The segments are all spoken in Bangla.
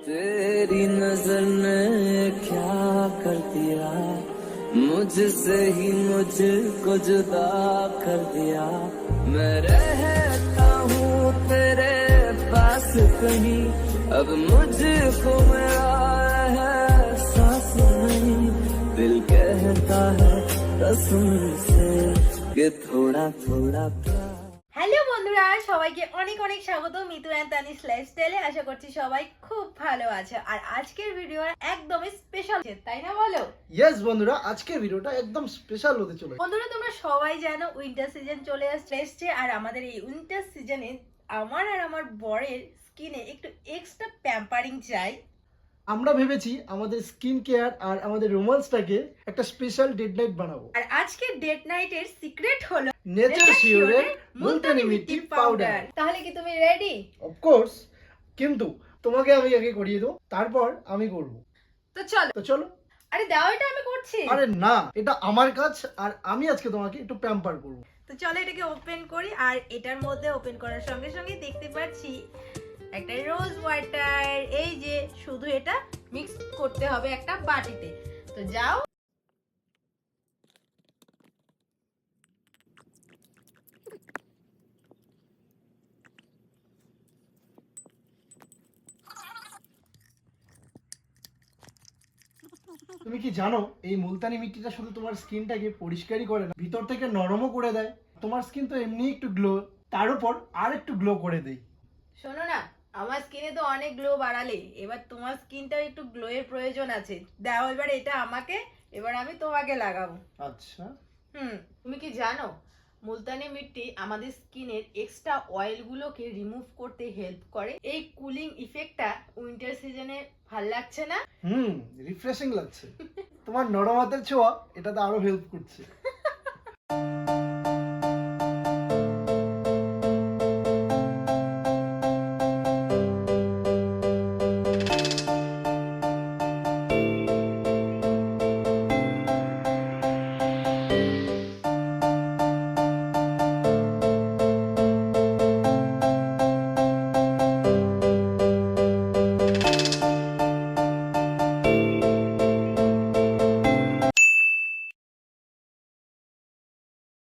तेरी नज़र ने क्या कर दिया? मुझसे ही मुझको जुदा कर दिया। मैं रहता हूँ तेरे पास कहीं। अब मुझको मेरा है सांस नहीं। दिल कहता है कसम से कि थोड़ा थोड़ा प्यार বন্ধুরা সবাইকে অনেক অনেক স্বাগত মিতু অ্যান্ড তানিস লাইফস্টাইলে আশা করছি সবাই খুব ভালো আছে। আর আজকের ভিডিও একদমই স্পেশাল তাই না বলো? ইয়েস বন্ধুরা আজকের ভিডিওটা একদম স্পেশাল হতে চলেছে। বন্ধুরা তোমরা সবাই জানো উইন্টার সিজন চলে আসছে এসছে আর আমাদের এই উইন্টার সিজনে আমার আর আমার বরের স্কিনে একটু এক্সট্রা প্যাম্পারিং চাই। আমরা ভেবেছি আমাদের স্কিন কেয়ার আর আমাদের রোমান্সটাকে একটা স্পেশাল ডেড নাইট বানাবো। আর আজকে ডেট নাইটের সিক্রেট হলো নেচার শিওরের মুলতানি মিট্টি পাউডার তাহলে কি তুমি রেডি অফকোর্স কিন্তু তোমাকে আমি আগে করিয়ে দেবো তারপর আমি করব। তো চলো। তো চলো। আরে দাও এটা আমি করছি। আরে না এটা আমার কাজ আর আমি আজকে তোমাকে একটু প্যাম্পার করব। তো চলো এটাকে ওপেন করি আর এটার মধ্যে ওপেন করার সঙ্গে সঙ্গে দেখতে পাচ্ছি একটা রোজ ওয়াটার এই যে শুধু এটা মিক্স করতে হবে একটা বাটিতে। তো যাও। তুমি কি জানো এই মুলতানি মিট্টিটা শুধু তোমার স্কিনটাকে পরিষ্কারই করে না ভিতর থেকে নরমও করে দেয়। তোমার স্কিন তো এমনি একটু গ্লো তার উপর আর একটু গ্লো করে দেয়। শোনো না আমার স্কিনে তো অনেক গ্লো বাড়ালে। এবার তোমার স্কিনটাও একটু গ্লোয়ের প্রয়োজন আছে। দাও এবার এটা আমাকে এবার আমি তোমাকে লাগাবো। আচ্ছা। হুম তুমি কি জানো? মুলতানি মিট্টি আমাদের স্কিনের এক্সট্রা অয়েলগুলোকে রিমুভ করতে হেল্প করে। এই কুলিং ইফেক্টটা উইন্টার সিজনে ভালো লাগছে না? হুম রিফ্রেশিং লাগছে। তোমার নরম হাতের ছোঁয়া এটাতে আরও হেল্প করছে।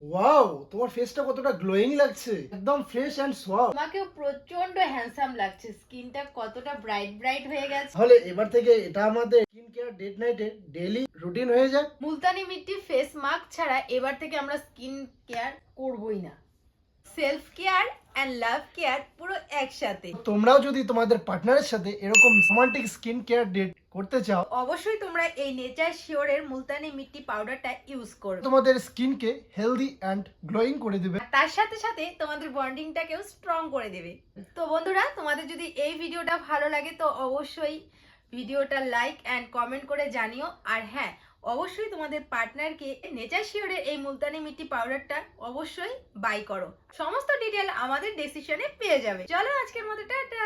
ওয়াও তোমার ফেসটা কতটা গ্লোয়িং লাগছে। একদম ফ্রেশ তোমাকেও প্রচণ্ড হ্যান্ডসাম লাগছে। স্কিনটা কতটা ব্রাইট ব্রাইট হয়ে গেছে। তাহলে এবার থেকে এটা আমাদের স্কিন কেয়ার ডেট নাইটে ডেইলি রুটিন হয়ে যাক। মুলতানি মিট্টি ফেস মাস্ক ছাড়া এবার থেকে আমরা স্কিন কেয়ার করবই না। Self care and love care পুরো একসাথে। তোমরাও যদি তোমাদের পার্টনারের সাথে এরকম রোমান্টিক স্কিন কেয়ার ডেট করতে চাও অবশ্যই তোমরা এই নেচার শিওরের মুলতানি মিট্টি পাউডারটা ইউজ করবে। তোমাদের স্কিনকে হেলদি অ্যান্ড গ্লোয়িং করে দেবে। আর তার সাথে সাথে তোমাদের বন্ডিংটাকেও স্ট্রং করে দেবে। তো বন্ধুরা তোমাদের যদি এই ভিডিওটা ভালো লাগে তো অবশ্যই ভিডিওটা লাইক অ্যান্ড কমেন্ট করে জানিও। আর হ্যাঁ অবশ্যই তোমাদের পার্টনারকে নেচার শিওরের এই মুলতানি মিট্টি পাউডারটা অবশ্যই বাই করো। সমস্ত ডিটেল আমাদের ডেসিশনে পেয়ে যাবে। চলো আজকের মতো টাটা!